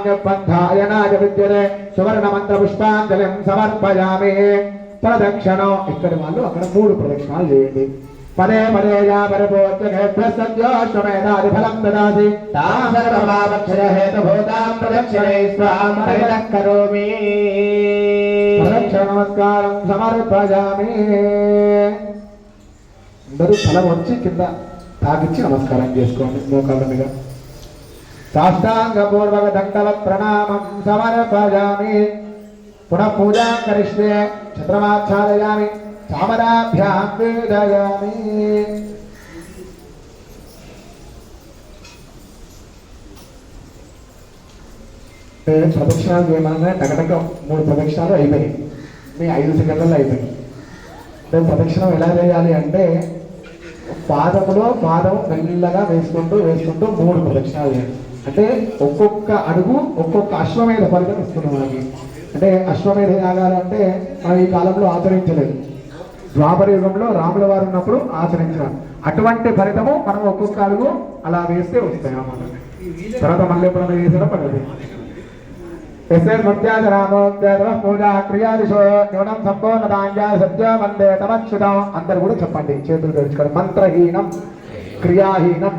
ధాన్యపంధాయనాయ విద్యతే సువర్ణ మంత్ర పుష్పాంజలిం సమర్పయామి ప్రదక్షిణం ఇక్కడి వాళ్ళు అక్కడ మూడు ప్రదక్షిణాలు చేయండి పదే పదే యా పరిపోత్యమేదాది ఫలం దదాసి స్వాం కరోమి ప్రదక్షిణ నమస్కారం సమర్పయామి అందరూ ఫలం వచ్చి కింద తాగిచ్చి నమస్కారం చేసుకోండి మోకాళ్ళ మీద సాష్టాంగపూర్వక దండవత్ ప్రణామం సమర్పయామి పునః పూజాం కరిష్యే చంద్రమాచ్ఛాదయామి చామరాభ్యాం వేదయామి ప్రదక్షిణాలు చేయమన్నా టకటక మూడు ప్రదక్షిణాలు అయిపోయాయి. మీ ఐదు సెకండ్లలో అయిపోయాయి. అంటే ప్రదక్షిణం ఎలా చేయాలి అంటే పాదములో పాదం మెల్లగా వేసుకుంటూ వేసుకుంటూ మూడు ప్రదక్షిణాలు చేయాలి. అంటే ఒక్కొక్క అడుగు ఒక్కొక్క అశ్వమేధ ఫలితం ఇస్తున్నాం మనకి. అంటే అశ్వమేధ యాగాలు అంటే మనం ఈ కాలంలో ఆచరించలేదు. ద్వాపర యుగంలో రాముల వారు ఉన్నప్పుడు ఆచరించారు. అటువంటి ఫలితము మనం ఒక్కొక్క అడుగు అలా వేస్తే వస్తాయి అన్నమాట. తర్వాత మళ్ళీ ఎప్పుడైనా వేసిన పడదు ఎస్ఏ నృత్యాజరామోద్యాధ పూజా క్రియాదిశో న్యూనం సంపూర్ణదాంజా సత్య వందే తమచ్యుతం అందరు కూడా చెప్పండి. చేతులు తెరుచుకోండి మంత్రహీనం క్రియాహీనం.